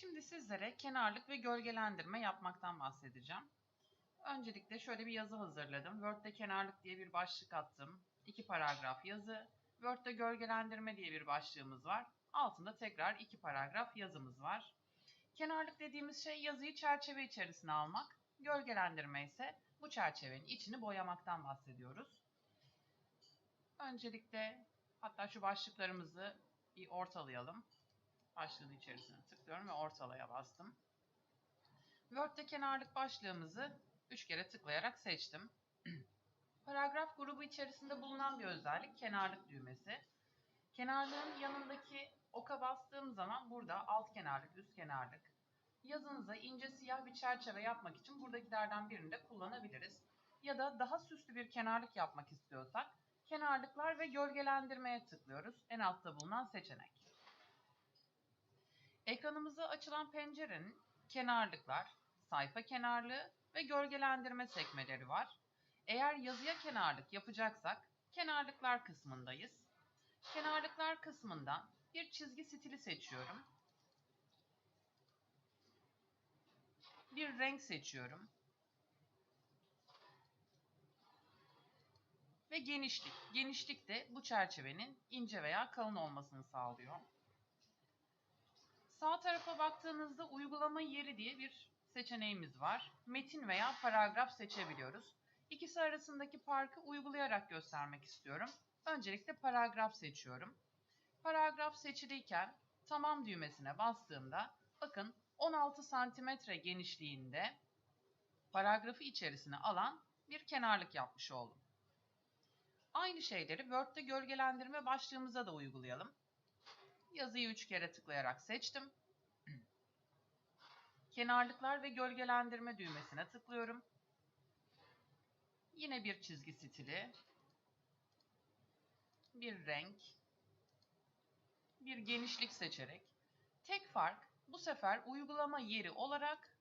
Şimdi sizlere kenarlık ve gölgelendirme yapmaktan bahsedeceğim. Öncelikle şöyle bir yazı hazırladım. Word'de kenarlık diye bir başlık attım. İki paragraf yazı. Word'de gölgelendirme diye bir başlığımız var. Altında tekrar iki paragraf yazımız var. Kenarlık dediğimiz şey yazıyı çerçeve içerisine almak. Gölgelendirme ise bu çerçevenin içini boyamaktan bahsediyoruz. Öncelikle hatta şu başlıklarımızı bir ortalayalım. Başlığın içerisine tıklıyorum ve ortalaya bastım. Word'de kenarlık başlığımızı 3 kere tıklayarak seçtim. Paragraf grubu içerisinde bulunan bir özellik kenarlık düğmesi. Kenarlığın yanındaki oka bastığım zaman burada alt kenarlık, üst kenarlık. Yazınıza ince siyah bir çerçeve yapmak için buradakilerden birini de kullanabiliriz. Ya da daha süslü bir kenarlık yapmak istiyorsak kenarlıklar ve gölgelendirmeye tıklıyoruz. En altta bulunan seçenek. Ekranımıza açılan pencerenin kenarlıklar, sayfa kenarlığı ve gölgelendirme sekmeleri var. Eğer yazıya kenarlık yapacaksak kenarlıklar kısmındayız. Kenarlıklar kısmından bir çizgi stili seçiyorum. Bir renk seçiyorum. Ve genişlik. Genişlik de bu çerçevenin ince veya kalın olmasını sağlıyor. Sağ tarafa baktığınızda uygulama yeri diye bir seçeneğimiz var. Metin veya paragraf seçebiliyoruz. İkisi arasındaki farkı uygulayarak göstermek istiyorum. Öncelikle paragraf seçiyorum. Paragraf seçiliyken tamam düğmesine bastığımda bakın 16 santimetre genişliğinde paragrafı içerisine alan bir kenarlık yapmış oldum. Aynı şeyleri Word'de gölgelendirme başlığımıza da uygulayalım. Yazıyı 3 kere tıklayarak seçtim. Kenarlıklar ve gölgelendirme düğmesine tıklıyorum. Yine bir çizgi stili, bir renk, bir genişlik seçerek. Tek fark bu sefer uygulama yeri olarak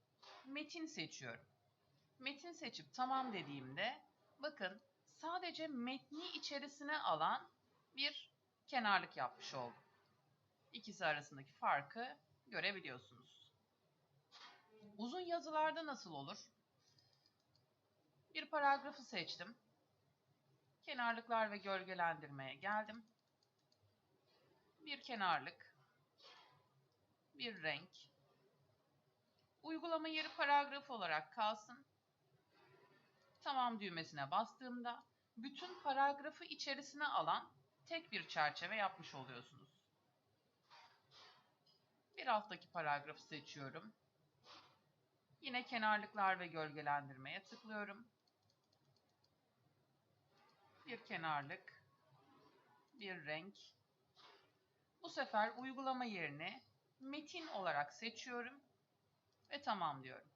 metin seçiyorum. Metin seçip tamam dediğimde bakın sadece metni içerisine alan bir kenarlık yapmış oldum. İkisi arasındaki farkı görebiliyorsunuz. Uzun yazılarda nasıl olur? Bir paragrafı seçtim. Kenarlıklar ve gölgelendirmeye geldim. Bir kenarlık, bir renk. Uygulama yeri paragraf olarak kalsın. Tamam düğmesine bastığımda bütün paragrafı içerisine alan tek bir çerçeve yapmış oluyorsunuz. Alttaki paragrafı seçiyorum. Yine kenarlıklar ve gölgelendirmeye tıklıyorum. Bir kenarlık, bir renk. Bu sefer uygulama yerini metin olarak seçiyorum ve tamam diyorum.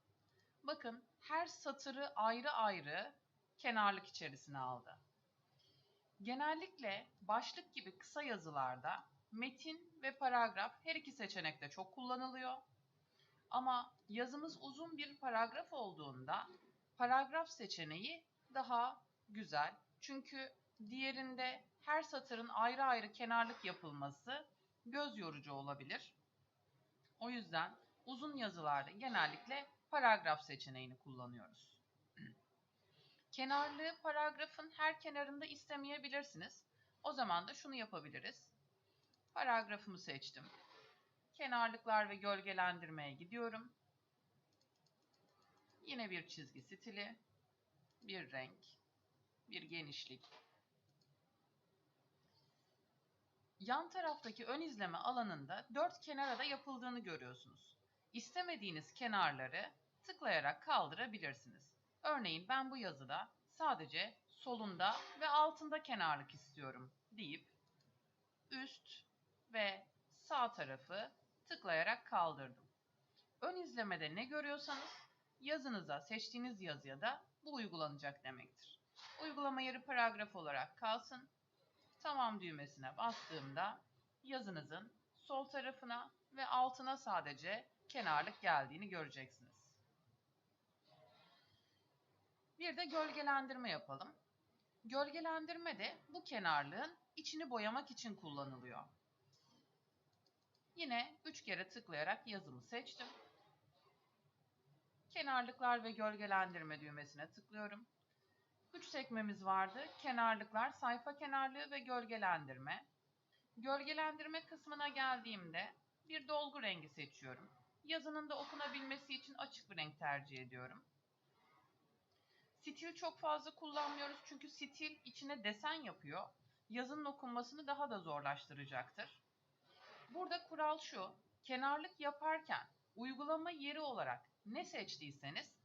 Bakın her satırı ayrı ayrı kenarlık içerisine aldı. Genellikle başlık gibi kısa yazılarda metin ve paragraf her iki seçenekte çok kullanılıyor. Ama yazımız uzun bir paragraf olduğunda paragraf seçeneği daha güzel. Çünkü diğerinde her satırın ayrı ayrı kenarlık yapılması göz yorucu olabilir. O yüzden uzun yazılarda genellikle paragraf seçeneğini kullanıyoruz. Kenarlığı paragrafın her kenarında istemeyebilirsiniz. O zaman da şunu yapabiliriz. Paragrafımı seçtim. Kenarlıklar ve gölgelendirmeye gidiyorum. Yine bir çizgi stili, bir renk, bir genişlik. Yan taraftaki ön izleme alanında dört kenara da yapıldığını görüyorsunuz. İstemediğiniz kenarları tıklayarak kaldırabilirsiniz. Örneğin ben bu yazıda sadece solunda ve altında kenarlık istiyorum deyip üst ve sağ tarafı tıklayarak kaldırdım. Ön izlemede ne görüyorsanız yazınıza, seçtiğiniz yazıya da bu uygulanacak demektir. Uygulama yeri paragraf olarak kalsın. Tamam düğmesine bastığımda yazınızın sol tarafına ve altına sadece kenarlık geldiğini göreceksiniz. Bir de gölgelendirme yapalım. Gölgelendirme de bu kenarlığın içini boyamak için kullanılıyor. Yine 3 kere tıklayarak yazımı seçtim. Kenarlıklar ve gölgelendirme düğmesine tıklıyorum. 3 sekmemiz vardı. Kenarlıklar, sayfa kenarlığı ve gölgelendirme. Gölgelendirme kısmına geldiğimde bir dolgu rengi seçiyorum. Yazının da okunabilmesi için açık bir renk tercih ediyorum. Stil çok fazla kullanmıyoruz çünkü stil içine desen yapıyor. Yazının okunmasını daha da zorlaştıracaktır. Burada kural şu, kenarlık yaparken uygulama yeri olarak ne seçtiyseniz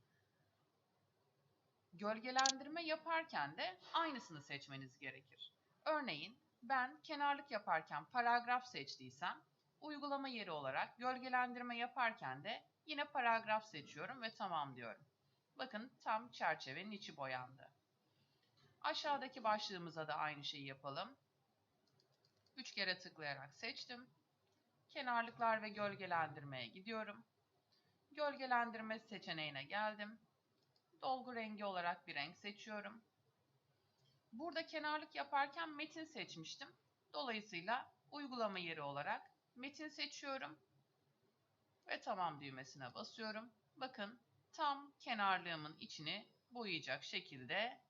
gölgelendirme yaparken de aynısını seçmeniz gerekir. Örneğin ben kenarlık yaparken paragraf seçtiysem uygulama yeri olarak gölgelendirme yaparken de yine paragraf seçiyorum ve tamam diyorum. Bakın tam çerçevenin içi boyandı. Aşağıdaki başlığımıza da aynı şeyi yapalım. 3 kere tıklayarak seçtim. Kenarlıklar ve gölgelendirmeye gidiyorum. Gölgelendirme seçeneğine geldim. Dolgu rengi olarak bir renk seçiyorum. Burada kenarlık yaparken metin seçmiştim. Dolayısıyla uygulama yeri olarak metin seçiyorum ve tamam düğmesine basıyorum. Bakın tam kenarlığımın içini boyayacak şekilde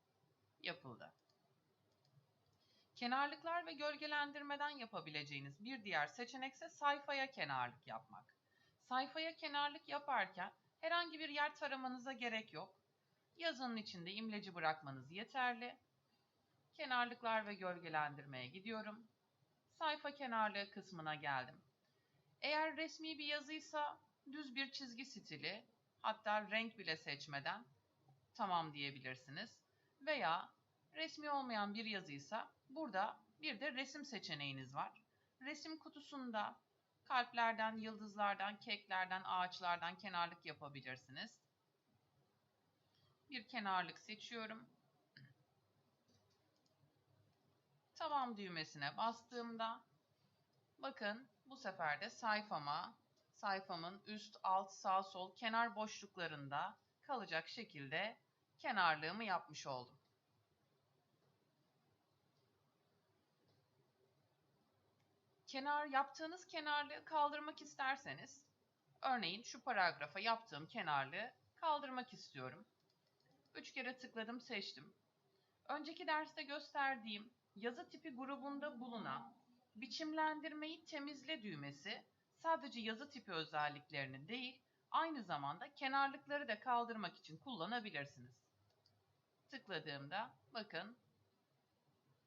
yapıldı. Kenarlıklar ve gölgelendirmeden yapabileceğiniz bir diğer seçenek ise sayfaya kenarlık yapmak. Sayfaya kenarlık yaparken herhangi bir yer taramanıza gerek yok. Yazının içinde imleci bırakmanız yeterli. Kenarlıklar ve gölgelendirmeye gidiyorum. Sayfa kenarlığı kısmına geldim. Eğer resmi bir yazıysa düz bir çizgi stili, hatta renk bile seçmeden tamam diyebilirsiniz. Veya resmi olmayan bir yazıysa burada bir de resim seçeneğiniz var. Resim kutusunda kalplerden, yıldızlardan, keklerden, ağaçlardan kenarlık yapabilirsiniz. Bir kenarlık seçiyorum. Tamam düğmesine bastığımda bakın bu sefer de sayfama, sayfamın üst, alt, sağ, sol kenar boşluklarında kalacak şekilde kenarlığımı yapmış oldum. Kenar yaptığınız kenarlığı kaldırmak isterseniz, örneğin şu paragrafa yaptığım kenarlığı kaldırmak istiyorum. Üç kere tıkladım, seçtim. Önceki derste gösterdiğim yazı tipi grubunda bulunan biçimlendirmeyi temizle düğmesi sadece yazı tipi özelliklerini değil, aynı zamanda kenarlıkları da kaldırmak için kullanabilirsiniz. Tıkladığımda bakın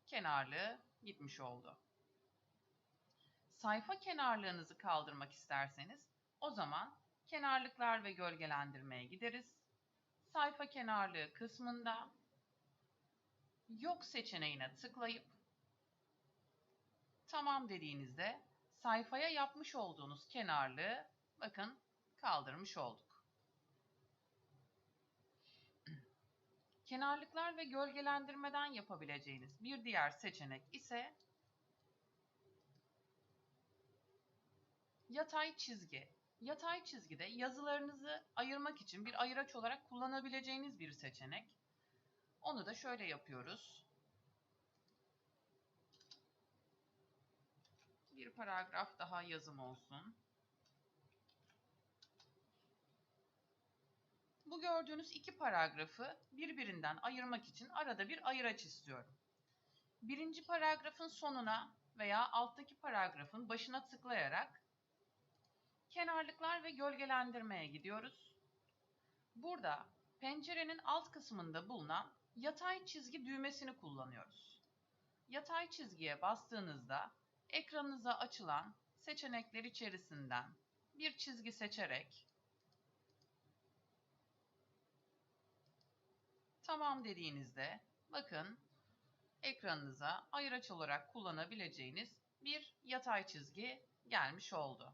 kenarlığı gitmiş oldu. Sayfa kenarlığınızı kaldırmak isterseniz o zaman kenarlıklar ve gölgelendirmeye gideriz. Sayfa kenarlığı kısmında yok seçeneğine tıklayıp tamam dediğinizde sayfaya yapmış olduğunuz kenarlığı bakın kaldırmış olduk. Kenarlıklar ve gölgelendirmeden yapabileceğiniz bir diğer seçenek ise yatay çizgi. Yatay çizgide yazılarınızı ayırmak için bir ayıraç olarak kullanabileceğiniz bir seçenek. Onu da şöyle yapıyoruz. Bir paragraf daha yazım olsun. Bu gördüğünüz iki paragrafı birbirinden ayırmak için arada bir ayıraç istiyorum. Birinci paragrafın sonuna veya alttaki paragrafın başına tıklayarak kenarlıklar ve gölgelendirmeye gidiyoruz. Burada pencerenin alt kısmında bulunan yatay çizgi düğmesini kullanıyoruz. Yatay çizgiye bastığınızda ekranınıza açılan seçenekler içerisinden bir çizgi seçerek tamam dediğinizde bakın ekranınıza ayıraç olarak kullanabileceğiniz bir yatay çizgi gelmiş oldu.